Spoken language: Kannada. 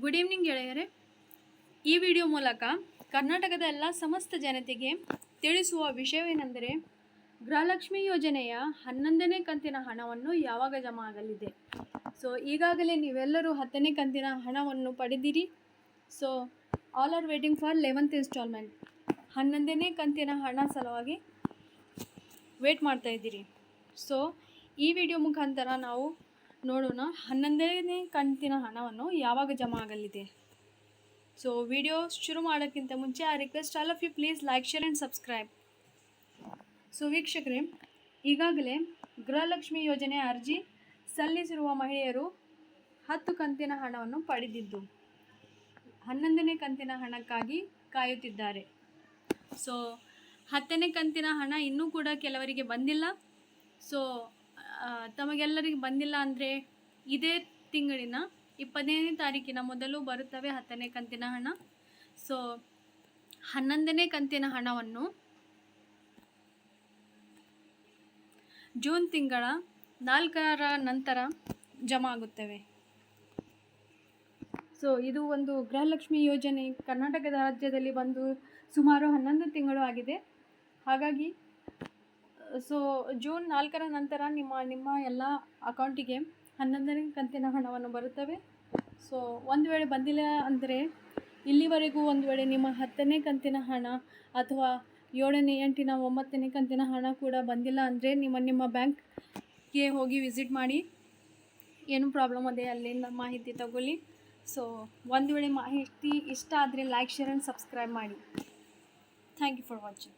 ಗುಡ್ ಈವ್ನಿಂಗ್ ಗೆಳೆಯರೆ. ಈ ವಿಡಿಯೋ ಮೂಲಕ ಕರ್ನಾಟಕದ ಎಲ್ಲ ಸಮಸ್ತ ಜನತೆಗೆ ತಿಳಿಸುವ ವಿಷಯವೇನೆಂದರೆ, ಗೃಹಲಕ್ಷ್ಮಿ ಯೋಜನೆಯ ಹನ್ನೊಂದನೇ ಕಂತಿನ ಹಣವನ್ನು ಯಾವಾಗ ಜಮಾ ಆಗಲಿದೆ? ಸೊ ಈಗಾಗಲೇ ನೀವೆಲ್ಲರೂ ಹತ್ತನೇ ಕಂತಿನ ಹಣವನ್ನು ಪಡೆದಿರಿ. So all are waiting for eleventh installment ಹನ್ನೊಂದನೇ ಕಂತಿನ ಹಣ ಸಲುವಾಗಿ ವೇಟ್ ಮಾಡ್ತಾ ಇದ್ದೀರಿ. ಸೊ ಈ ವಿಡಿಯೋ ಮುಖಾಂತರ ನಾವು ನೋಡೋಣ. ಹನ್ನೊಂದನೇ ಕಂತಿನ ಹಣವನ್ನು ಯಾವಾಗ ಜಮಾ ಆಗಲಿದೆ? ಸೊ ವಿಡಿಯೋ ಶುರು ಮಾಡೋಕ್ಕಿಂತ ಮುಂಚೆ ಆ request all of you please like share and subscribe so ವೀಕ್ಷಕರೇ, ಈಗಾಗಲೇ ಗೃಹಲಕ್ಷ್ಮಿ ಯೋಜನೆ ಅರ್ಜಿ ಸಲ್ಲಿಸಿರುವ ಮಹಿಳೆಯರು ಹತ್ತು ಕಂತಿನ ಹಣವನ್ನು ಪಡೆದಿದ್ದು, ಹನ್ನೊಂದನೇ ಕಂತಿನ ಹಣಕ್ಕಾಗಿ ಕಾಯುತ್ತಿದ್ದಾರೆ. ಸೊ ಹತ್ತನೇ ಕಂತಿನ ಹಣ ಇನ್ನೂ ಕೂಡ ಕೆಲವರಿಗೆ ಬಂದಿಲ್ಲ. ಸೊ ತಮಗೆಲ್ಲರಿಗೆ ಬಂದಿಲ್ಲ ಅಂದರೆ ಇದೇ ತಿಂಗಳಿನ ಇಪ್ಪತ್ತನೇ ತಾರೀಕಿನ ಮೊದಲು ಬರುತ್ತವೆ ಹತ್ತನೇ ಕಂತಿನ ಹಣ. ಸೊ ಹನ್ನೊಂದನೇ ಕಂತಿನ ಹಣವನ್ನು ಜೂನ್ ತಿಂಗಳ ನಾಲ್ಕರ ನಂತರ ಜಮಾ ಆಗುತ್ತವೆ. ಸೊ ಇದು ಒಂದು ಗೃಹಲಕ್ಷ್ಮಿ ಯೋಜನೆ. ಕರ್ನಾಟಕದ ರಾಜ್ಯದಲ್ಲಿ ಬಂದು ಸುಮಾರು ಹನ್ನೊಂದು ತಿಂಗಳು ಆಗಿದೆ. ಹಾಗಾಗಿ ಸೊ ಜೂನ್ ನಾಲ್ಕರ ನಂತರ ನಿಮ್ಮ ನಿಮ್ಮ ಎಲ್ಲ ಅಕೌಂಟಿಗೆ ಹನ್ನೊಂದನೇ ಕಂತಿನ ಹಣವನ್ನು ಬರುತ್ತವೆ. ಸೊ ಒಂದು ವೇಳೆ ಬಂದಿಲ್ಲ ಅಂದರೆ ಇಲ್ಲಿವರೆಗೂ ಒಂದು ವೇಳೆ ನಿಮ್ಮ ಹತ್ತನೇ ಕಂತಿನ ಹಣ ಅಥವಾ ಏಳನೇ ಎಂಟಿನ ಒಂಬತ್ತನೇ ಕಂತಿನ ಹಣ ಕೂಡ ಬಂದಿಲ್ಲ ಅಂದರೆ ನಿಮ್ಮ ನಿಮ್ಮ ಬ್ಯಾಂಕ್ಗೆ ಹೋಗಿ ವಿಸಿಟ್ ಮಾಡಿ. ಏನು ಪ್ರಾಬ್ಲಮ್ ಇದೆ ಅಲ್ಲಿಂದ ಮಾಹಿತಿ ತಗೊಳ್ಳಿ. ಸೊ ಒಂದು ವೇಳೆ ಮಾಹಿತಿ ಇಷ್ಟ ಆದರೆ ಲೈಕ್ ಶೇರ್ ಆ್ಯಂಡ್ ಸಬ್ಸ್ಕ್ರೈಬ್ ಮಾಡಿ. Thank you for watching